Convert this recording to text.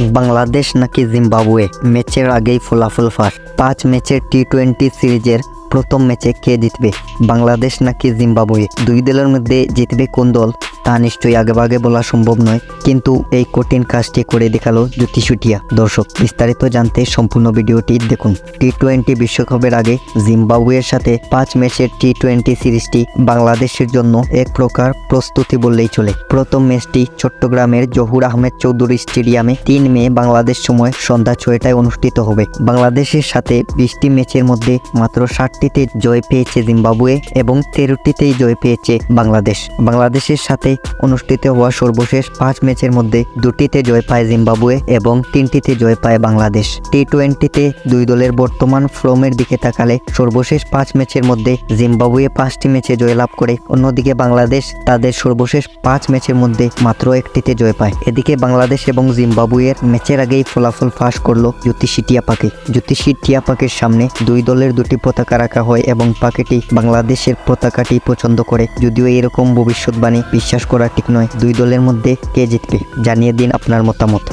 বাংলাদেশ নাকি জিম্বাবুয়ে? ম্যাচের আগেই ফলাফল ফাঁস। পাঁচ ম্যাচের টি টোয়েন্টি সিরিজের প্রথম ম্যাচে কে জিতবে? বাংলাদেশ নাকি জিম্বাবুয়ে? দুই দলের মধ্যে জিতবে কোন দল? তা নিশ্চয়ই আগেভাগে বলা সম্ভব নয়, কিন্তু এই কঠিন কাজটি করে দেখাল জ্যোতি শুটিয়া দর্শক, বিস্তারিত জানতে সম্পূর্ণ ভিডিওটি দেখুন। টি টোয়েন্টি বিশ্বকাপের আগে জিম্বাবুয়ের সাথে পাঁচ ম্যাচের টি টোয়েন্টি সিরিজটি বাংলাদেশের জন্য এক প্রকার প্রস্তুতি বললেই চলে। প্রথম ম্যাচটি চট্টগ্রামের জহুর আহমেদ চৌধুরী স্টেডিয়ামে তিন মে বাংলাদেশ সময় সন্ধ্যা ছয়টায় অনুষ্ঠিত হবে। বাংলাদেশের সাথে বিশটি ম্যাচের মধ্যে মাত্র ষাটটিতে জয় পেয়েছে জিম্বাবুয়ে এবং তেরোটিতেই জয় পেয়েছে বাংলাদেশ। বাংলাদেশের সাথে অনুষ্ঠিত হওয়া সর্বশেষ পাঁচ ম্যাচের মধ্যে দুটিতে জয় পায় জিম্বাবুয়ে এবং তিনটিতে জয় পায় বাংলাদেশ। টি টোয়েন্টিতে দুই দলের বর্তমান ফর্মের দিকে তাকালে সর্বশেষ পাঁচ ম্যাচের মধ্যে জিম্বাবুয়ে পাঁচটি ম্যাচে জয়লাভ করে। অন্যদিকে বাংলাদেশ তাদের সর্বশেষ পাঁচ ম্যাচের মধ্যে মাত্র একটিতে জয় পায়। এদিকে বাংলাদেশ এবং জিম্বাবুয়ের ম্যাচের আগেই ফলাফল ফাঁস করল জ্যোতিষী টিয়াপাকে। জ্যোতিষী টিয়াপাকের সামনে দুই দলের দুটি পতাকা রাখা হয় এবং পাখিটি বাংলাদেশের পতাকাটি পছন্দ করে। যদিও এরকম ভবিষ্যৎবাণী বিশ্বাস করা ঠিক নয়। দুই দলের মধ্যে কে জিতবে? জানিয়ে দিন আপনার মতামত।